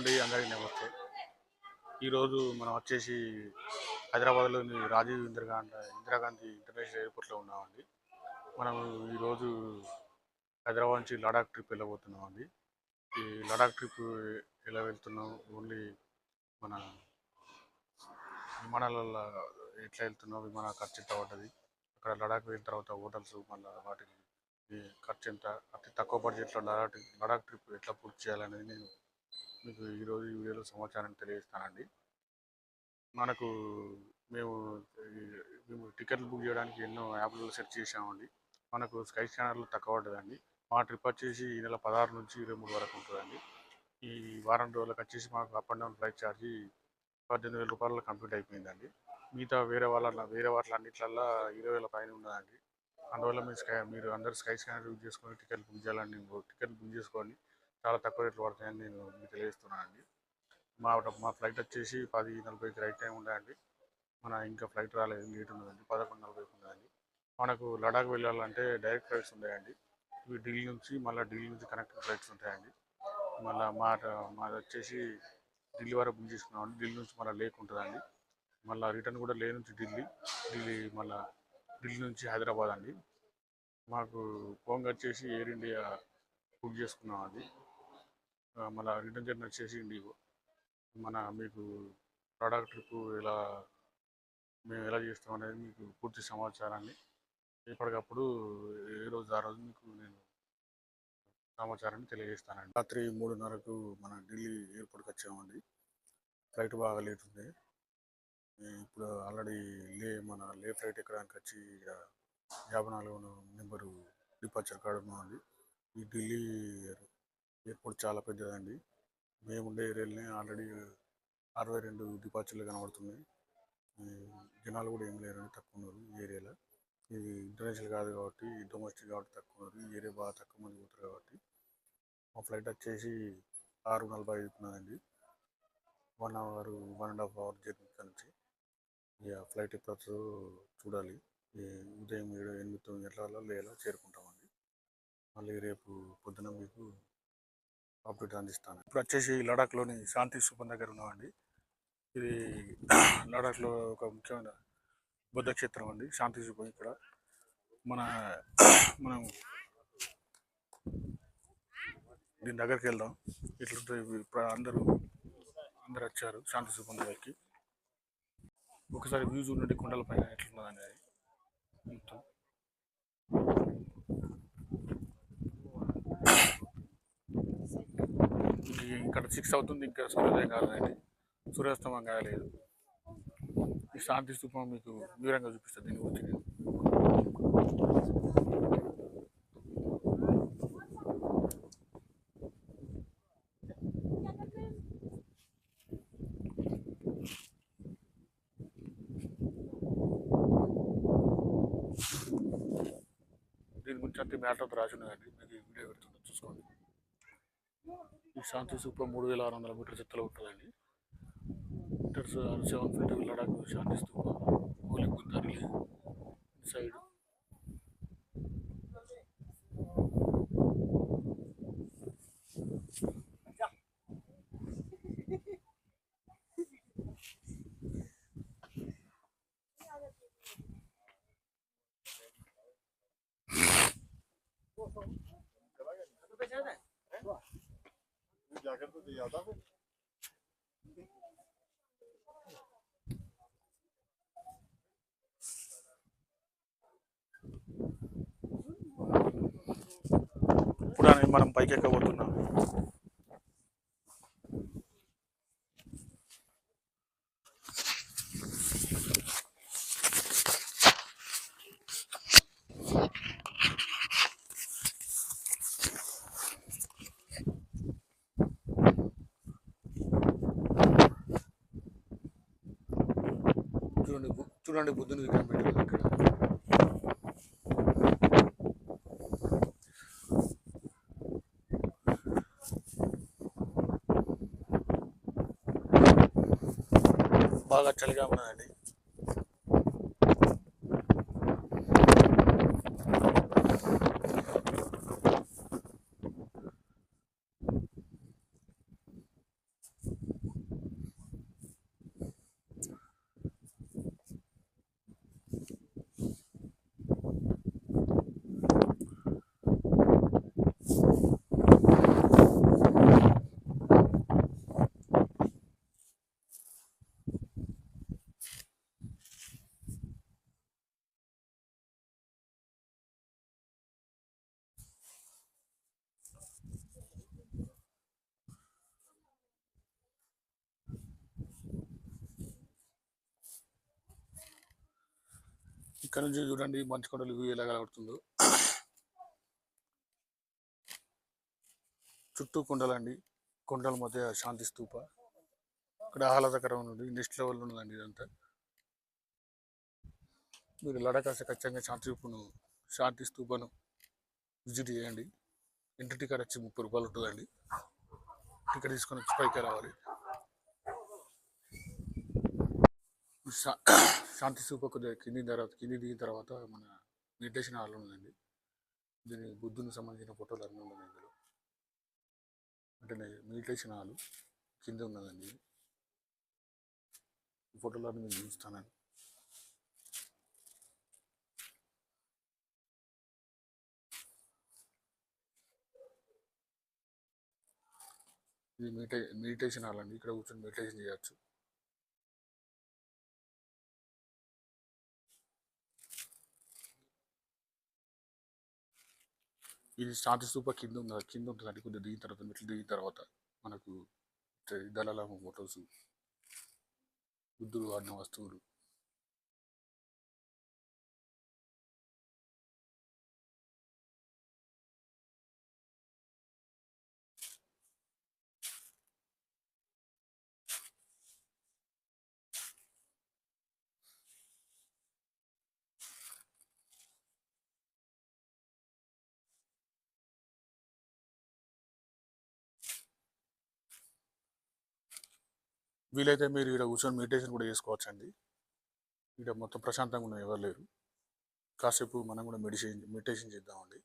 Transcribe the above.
అండి అందరికీ నమస్తే ఈరోజు మనం వచ్చేసి హైదరాబాద్లోని రాజీవ్ ఇందిరాగాంధీ ఇందిరాగాంధీ ఇంటర్నేషనల్ ఎయిర్పోర్ట్లో ఉన్నామండి. మనం ఈరోజు హైదరాబాద్ నుంచి లడాక్ ట్రిప్ వెళ్ళబోతున్నామండి. ఈ లడాక్ ట్రిప్ ఎలా వెళ్తున్నాం? ఓన్లీ మన విమానాలలో ఎట్లా వెళ్తున్నాం? విమాన ఖర్చు ఎంత పడ్డది? అక్కడ లడాక్ వెళ్ళిన తర్వాత హోటల్స్ మళ్ళీ వాటికి ఖర్చు ఎంత? అతి తక్కువ బడ్జెట్లో లడాక్ లడాక్ ట్రిప్ ఎట్లా పూర్తి చేయాలనేది నేను మీకు ఈరోజు ఈ వీడియోలో సమాచారం తెలియజేస్తానండి. మనకు మేము మేము టికెట్లు బుక్ చేయడానికి ఎన్నో యాప్లలో సెర్చ్ చేసామండి మనకు స్కై స్కానర్లు తక్కువ పడ్డదండి. మా ట్రిప్ వచ్చేసి ఈ నెల పదహారు నుంచి ఇరవై మూడు వరకు ఉంటుందండి. ఈ వారం రోజులకు వచ్చేసి మాకు అప్ అండ్ డౌన్ ఫ్లైట్ ఛార్జీ పద్దెనిమిది వేల రూపాయలు కంప్లీట్ అయిపోయిందండి. మిగతా వేరే వాళ్ళ వేరే వాటి అన్నిట్లల్లో ఇరవై వేల పైన ఉన్నదండి అందువల్ల మీరు స్కై మీరు అందరు స్కై స్కానర్ యూజ్ చేసుకొని టికెట్ బుక్ చేయాలని టికెట్ బుక్ చేసుకోండి. చాలా తక్కువ రేట్లు పడతాయని నేను మీకు తెలియజేస్తున్నానండి. మా మా ఫ్లైట్ వచ్చేసి పది నలభైకి రైట్ టైం ఉందండి. మన ఇంకా ఫ్లైట్ రాలేదు లేట్ ఉన్నదండి. పదకొండు నలభైకి ఉన్నదండి మనకు లడాక్ వెళ్ళాలంటే డైరెక్ట్ ఫ్లైట్స్ ఉన్నాయండి ఇవి ఢిల్లీ నుంచి మళ్ళీ ఢిల్లీ నుంచి కనెక్టెడ్ ఫ్లైట్స్ ఉంటాయండి. మళ్ళీ మా మాది వచ్చేసి ఢిల్లీ వరకు బుక్ చేసుకున్నామండి. ఢిల్లీ నుంచి మళ్ళీ లేక్ ఉంటుందండి. మళ్ళీ రిటర్న్ కూడా లే నుంచి ఢిల్లీ ఢిల్లీ మళ్ళీ ఢిల్లీ నుంచి హైదరాబాద్ అండి. మాకు పోంగ్ వచ్చేసి ఎయిర్ ఇండియా బుక్ చేసుకున్నాం అది మళ్ళీ రిటర్న్ జర్నీ వచ్చేసి మన మీకు ప్రోడక్ట్కు ఇలా మేము ఎలా చేస్తాం అనేది మీకు పూర్తి సమాచారాన్ని ఎప్పటికప్పుడు ఏ రోజు ఆ రోజు మీకు నేను సమాచారాన్ని తెలియజేస్తానండి. రాత్రి మూడున్నరకు మన ఢిల్లీ ఎయిర్పోర్ట్కి వచ్చామండి. ఫ్లైట్ బాగా లేట్ ఉంది. ఇప్పుడు ఆల్రెడీ లే మన లే ఫ్లైట్ ఎక్కడానికి వచ్చి యాభై నాలుగు నెంబరు డిపార్చర్ కాడ ఉంది ఈ ఢిల్లీ ఎయిర్పోర్ట్ చాలా పెద్దదండి. మేము ఉండే ఏరియాలోనే ఆల్రెడీ అరవై రెండు డిపార్చర్లు కనబడుతున్నాయి. జనాలు కూడా ఏం లేరండి తక్కువ ఉన్నారు ఈ ఏరియాలో. ఇది ఇంటర్నేషనల్ కాదు కాబట్టి డొమెస్టిక్ కాబట్టి తక్కువ ఉన్నారు. ఈ ఏరియా బాగా తక్కువ మంది పోతారు కాబట్టి. మా ఫ్లైట్ వచ్చేసి ఆరు నలభై అవుతున్నదండి one hour one and half hour journey నుంచి. ఇక ఫ్లైట్ ఎప్పుడు వస్తుందో చూడాలి. ఈ ఉదయం ఏడు ఎనిమిది తొమ్మిది గంటల లేలా చేరుకుంటామండి. మళ్ళీ రేపు పొద్దున మీకు అప్డేట్ అందిస్తాను ఇప్పుడు వచ్చేసి లడాఖ్లోని శాంతి స్థూపం దగ్గర ఉన్నామండి. ఇది లడాఖ్లో ఒక ముఖ్యమైన బుద్ధ క్షేత్రం అండి శాంతి స్థూపం ఇక్కడ. మన మనం దీని దగ్గరికి వెళ్దాం. ఇట్లుంటే అందరూ అందరు వచ్చారు శాంతి స్థూపం దగ్గరికి. ఒకసారి వ్యూ చూడండి కొండల పైన ఎట్లున్నదని అది. మొత్తం. ఇక్కడ సిక్స్ అవుతుంది ఇంకా సూర్యోదయం కాలేదండి. సూర్యాస్తమం కాలేదు. ఈ శాంతి స్థూపం మీకు వివరంగా చూపిస్తుంది దీని గురించి. నేను. దీని గురించి అంతే మ్యాటర్ రాసి ఉన్నదండి మీకు ఈ వీడియో పెడుతుంది చూసుకోండి ఈ శాంతి స్థూపం మూడు వేల ఆరు వందల మీటర్ చెత్తలో ఉంటుందండి metres seven feet Ladakh Shanti Stupa. Holy Buddha side ఇప్పుడు అనేది మనం పైకి ఎక్కబోతున్నాం చూడండి బు- చూడండి బుద్ధుని విగ్రహం పెట్టారు ఇక్కడ. బాగా చలిగా ఉన్నదండి. ఇక్కడ నుంచి చూడండి మంచు కొండలు వ్యూ ఎలా కనబడుతుందో. చుట్టూ కొండలండి. కొండల మధ్య శాంతి స్తూప ఇక్కడ ఆహ్లాదకరం ఉంది. నెక్స్ట్ లెవెల్ ఉన్నదండి ఇదంతా. మీరు లడాక్ ఖచ్చితంగా శాంతి స్తూపను శాంతి స్తూపను విజిట్ చేయండి. ఎంట్రీ టికెట్ వచ్చి ముప్పై రూపాయలు ఉంటుందండి. టికెట్ తీసుకొని వచ్చి పైకి రావాలి. శాంతి స్తూప కొద్దిగా కింది తర్వాత కింది దిగిన తర్వాత మన మెడిటేషన్ హాల్ ఉందండి. దీని బుద్ధునికి సంబంధించిన ఫోటోలు అన్నీ ఉన్నాయండి అంటే మెడిటేషన్ హాల్ కింద ఉన్నదండి. ఈ నేను అన్నీ చూస్తానండి. ఇది మెడిటే మెడిటేషన్ హాల్ అండి ఇక్కడ కూర్చొని మెడిటేషన్ చేయొచ్చు. ఇది శాంతి స్థూప కింద ఉంది? కింద ఉంటుందండి కొద్దిగా దిగిన తర్వాత మెట్లు దిగిన తర్వాత. మనకు దళాల ఫొటోస్ బుద్ధుడు వాడిన వస్తువులు. వీలైతే మీరు ఇక్కడ కూర్చొని మెడిటేషన్ కూడా చేసుకోవచ్చండి. ఇక్కడ మొత్తం ప్రశాంతంగా ఉన్న ఎవరు లేరు. కాసేపు మనం కూడా మెడిటేషన్ మెడిటేషన్ చేద్దామండి.